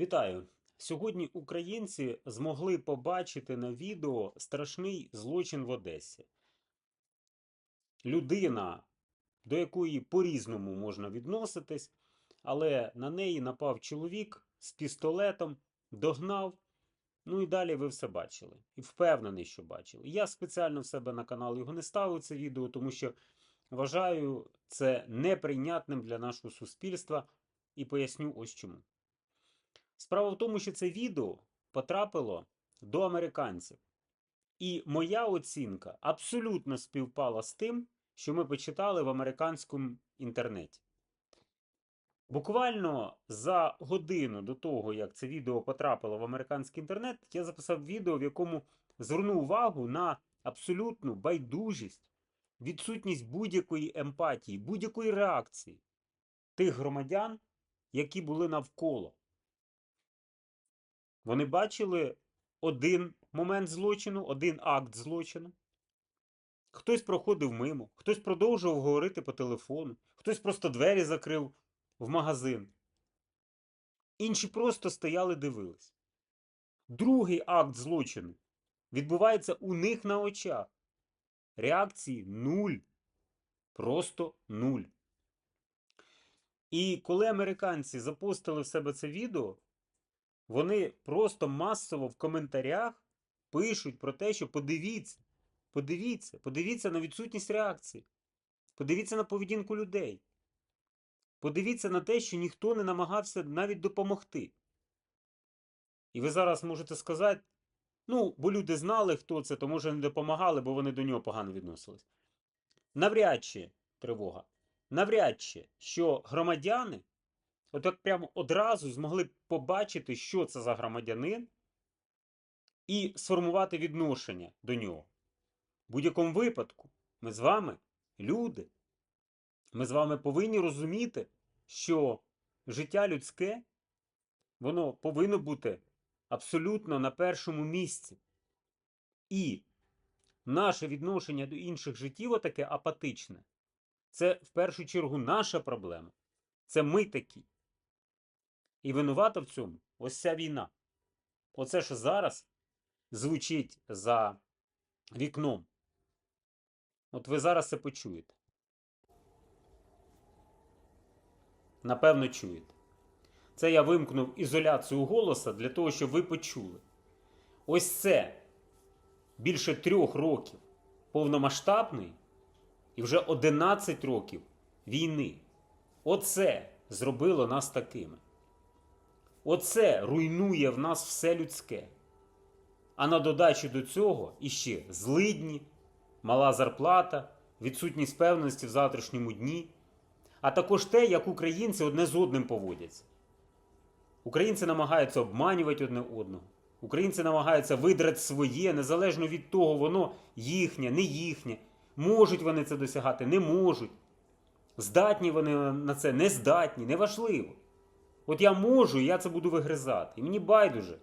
Вітаю! Сьогодні українці змогли побачити на відео страшний злочин в Одесі. Людина, до якої по-різному можна відноситись, але на неї напав чоловік з пістолетом, догнав. Ну і далі ви все бачили. І впевнений, що бачили. Я спеціально в себе на канал його не ставив це відео, тому що вважаю це неприйнятним для нашого суспільства і поясню ось чому. Справа в тому, що це відео потрапило до американців. І моя оцінка абсолютно співпала з тим, що ми почитали в американському інтернеті. Буквально за годину до того, як це відео потрапило в американський інтернет, я записав відео, в якому звернув увагу на абсолютну байдужість, відсутність будь-якої емпатії, будь-якої реакції тих громадян, які були навколо. Вони бачили один момент злочину, один акт злочину. Хтось проходив мимо, хтось продовжував говорити по телефону, хтось просто двері закрив в магазин. Інші просто стояли дивились. Другий акт злочину відбувається у них на очах. Реакції нуль. Просто нуль. І коли американці запостили в себе це відео, вони просто масово в коментарях пишуть про те, що подивіться, подивіться, подивіться на відсутність реакції, подивіться на поведінку людей. Подивіться на те, що ніхто не намагався навіть допомогти. І ви зараз можете сказати, ну, бо люди знали, хто це, то може не допомагали, бо вони до нього погано відносились. Навряд чи тривога. Навряд чи, що громадяни от як прямо одразу змогли побачити, що це за громадянин, і сформувати відношення до нього. В будь-якому випадку, ми з вами люди. Ми з вами повинні розуміти, що життя людське, воно повинно бути абсолютно на першому місці. І наше відношення до інших життів, отаке апатичне, це в першу чергу наша проблема. Це ми такі. І винувата в цьому ось ця війна. Оце, що зараз звучить за вікном. От ви зараз це почуєте. Напевно, чуєте. Це я вимкнув ізоляцію голоса для того, щоб ви почули. Ось це більше трьох років повномасштабної і вже 11 років війни. Оце зробило нас такими. Оце руйнує в нас все людське. А на додачу до цього іще злидні, мала зарплата, відсутність певності в завтрашньому дні, а також те, як українці одне з одним поводяться. Українці намагаються обманювати одне одного. Українці намагаються видрати своє, незалежно від того, воно їхнє, не їхнє. Можуть вони це досягати, не можуть. Здатні вони на це, не здатні, неважливо. От я можу, і я це буду вигризати. І мені байдуже,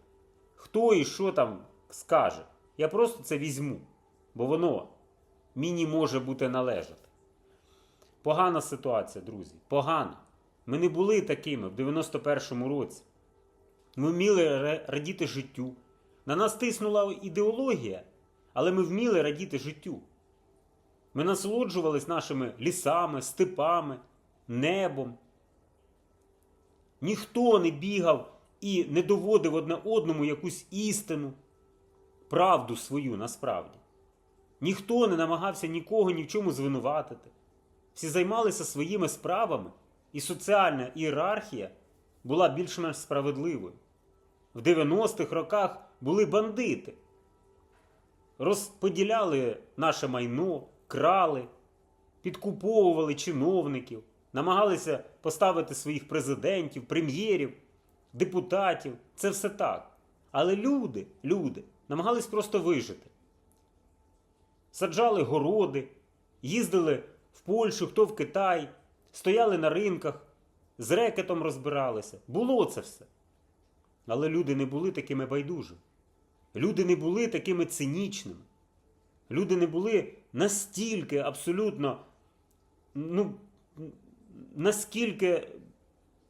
хто і що там скаже. Я просто це візьму, бо воно мені може бути належати. Погана ситуація, друзі. Погана. Ми не були такими в 91-му році. Ми вміли радіти життю. На нас тиснула ідеологія, але ми вміли радіти життю. Ми насолоджувались нашими лісами, степами, небом. Ніхто не бігав і не доводив одне одному якусь істину, правду свою насправді. Ніхто не намагався нікого ні в чому звинуватити. Всі займалися своїми справами, і соціальна ієрархія була більш-менш справедливою. В 90-х роках були бандити, розподіляли наше майно, крали, підкуповували чиновників намагалися поставити своїх президентів, прем'єрів, депутатів. Це все так. Але люди, люди намагались просто вижити. Саджали городи, їздили в Польщу, хто в Китай, стояли на ринках, з рекетом розбиралися. Було це все. Але люди не були такими байдужими. Люди не були такими цинічними. Люди не були настільки абсолютно ну, наскільки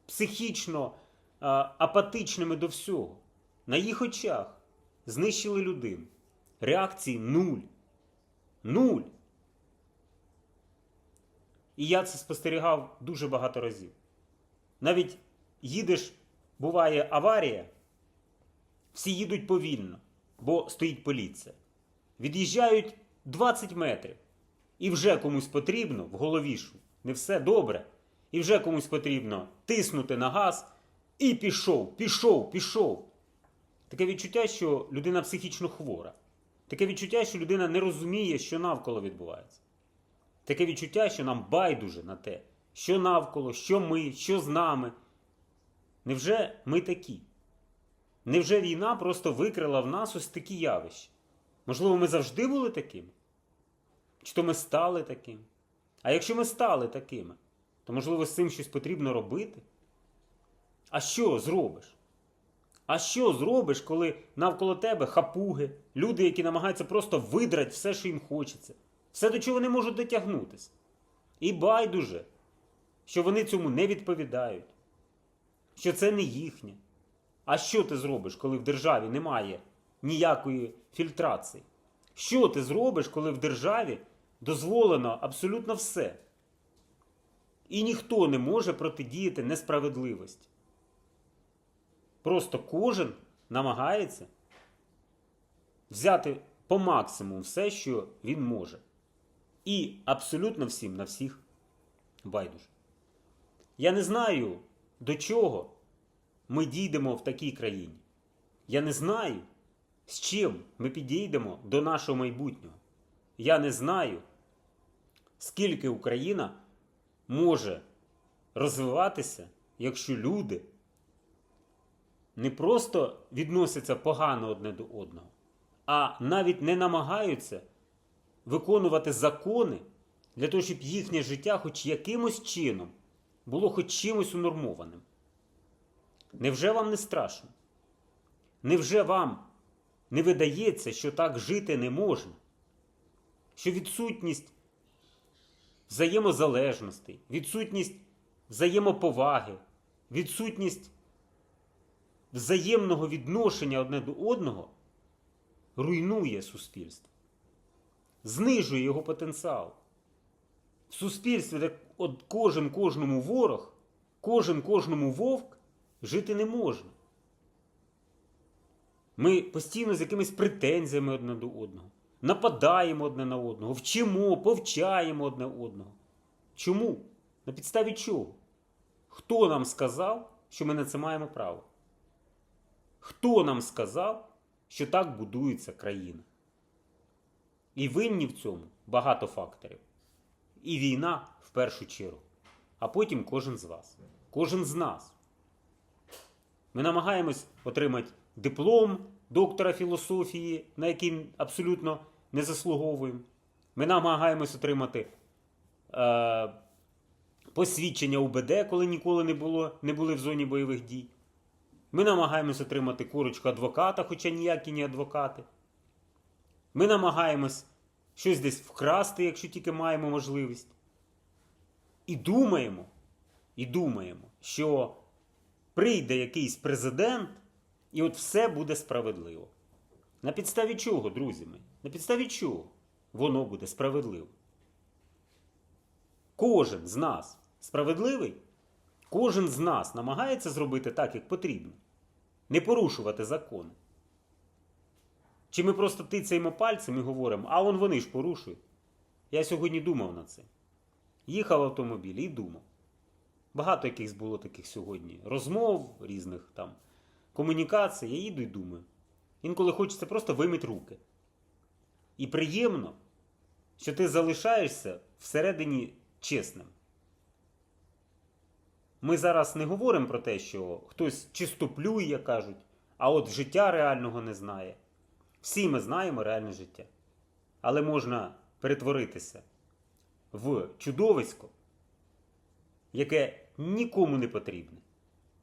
психічно апатичними до всього. На їх очах знищили людину. Реакції нуль. Нуль. І я це спостерігав дуже багато разів. Навіть їдеш, буває аварія, всі їдуть повільно, бо стоїть поліція. Від'їжджають 20 метрів. І вже комусь потрібно в голові не все добре. І вже комусь потрібно тиснути на газ. І пішов, пішов, пішов. Таке відчуття, що людина психічно хвора. Таке відчуття, що людина не розуміє, що навколо відбувається. Таке відчуття, що нам байдуже на те, що навколо, що ми, що з нами. Невже ми такі? Невже війна просто викрила в нас ось такі явища? Можливо, ми завжди були такими? Чи то ми стали такими? А якщо ми стали такими, то можливо з цим щось потрібно робити? А що зробиш? А що зробиш, коли навколо тебе хапуги, люди, які намагаються просто видрати все, що їм хочеться, все, до чого вони можуть дотягнутися? І байдуже, що вони цьому не відповідають, що це не їхнє. А що ти зробиш, коли в державі немає ніякої фільтрації? Що ти зробиш, коли в державі дозволено абсолютно все? І ніхто не може протидіяти несправедливості. Просто кожен намагається взяти по максимуму все, що він може. І абсолютно всім на всіх байдуже. Я не знаю, до чого ми дійдемо в такій країні. Я не знаю, з чим ми підійдемо до нашого майбутнього. Я не знаю, скільки Україна може розвиватися, якщо люди не просто відносяться погано одне до одного, а навіть не намагаються виконувати закони для того, щоб їхнє життя хоч якимось чином було хоч чимось унормованим. Невже вам не страшно? Невже вам не видається, що так жити не можна? Що відсутність взаємозалежностей, відсутність взаємоповаги, відсутність взаємного відношення одне до одного руйнує суспільство, знижує його потенціал. В суспільстві, де от кожен кожному ворог, кожен кожному вовк жити не можна. Ми постійно з якимись претензіями одне до одного, нападаємо одне на одного, вчимо, повчаємо одне одного. Чому? На підставі чого? Хто нам сказав, що ми на це маємо право? Хто нам сказав, що так будується країна? І винні в цьому багато факторів. І війна в першу чергу. А потім кожен з вас, кожен з нас. Ми намагаємось отримати диплом доктора філософії, на який абсолютно не заслуговуємо. Ми намагаємось отримати е, посвідчення УБД, коли ніколи не, було, не були в зоні бойових дій. Ми намагаємось отримати корочку адвоката, хоча ніякі не адвокати. Ми намагаємось щось десь вкрасти, якщо тільки маємо можливість. І думаємо, і думаємо, що прийде якийсь президент, і от все буде справедливо. На підставі чого, друзі мої? На підставі чого воно буде справедливо? Кожен з нас справедливий, кожен з нас намагається зробити так, як потрібно, не порушувати закони. Чи ми просто тицяємо пальцем і говоримо, а вон вони ж порушують. Я сьогодні думав на це. Їхав в автомобілі і думав. Багато якихось було таких сьогодні розмов, різних там комунікацій. Я їду і думаю. Інколи хочеться просто вимити руки. І приємно, що ти залишаєшся всередині чесним. Ми зараз не говоримо про те, що хтось чистоплює, як кажуть, а от життя реального не знає. Всі ми знаємо реальне життя. Але можна перетворитися в чудовисько, яке нікому не потрібне,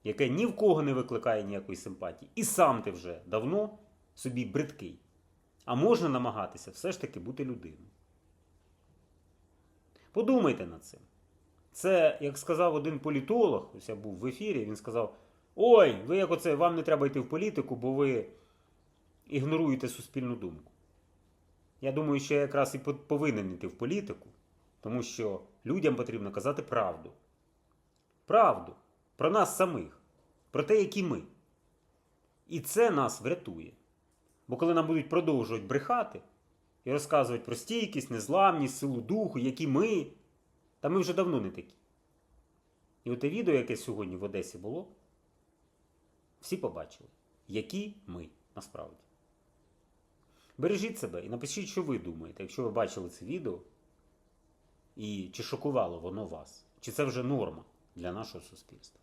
яке ні в кого не викликає ніякої симпатії. І сам ти вже давно собі бридкий. А можна намагатися все ж таки бути людиною. Подумайте над цим. Це, як сказав один політолог, ось я був в ефірі, він сказав: Ой, ви як оце, вам не треба йти в політику, бо ви ігноруєте суспільну думку. Я думаю, що я якраз і повинен йти в політику, тому що людям потрібно казати правду. Правду про нас самих, про те, які ми. І це нас врятує. Бо коли нам будуть продовжувати брехати і розказувати про стійкість, незламність, силу духу, які ми, та ми вже давно не такі. І оте відео, яке сьогодні в Одесі було, всі побачили, які ми насправді. Бережіть себе і напишіть, що ви думаєте, якщо ви бачили це відео, і чи шокувало воно вас, чи це вже норма для нашого суспільства.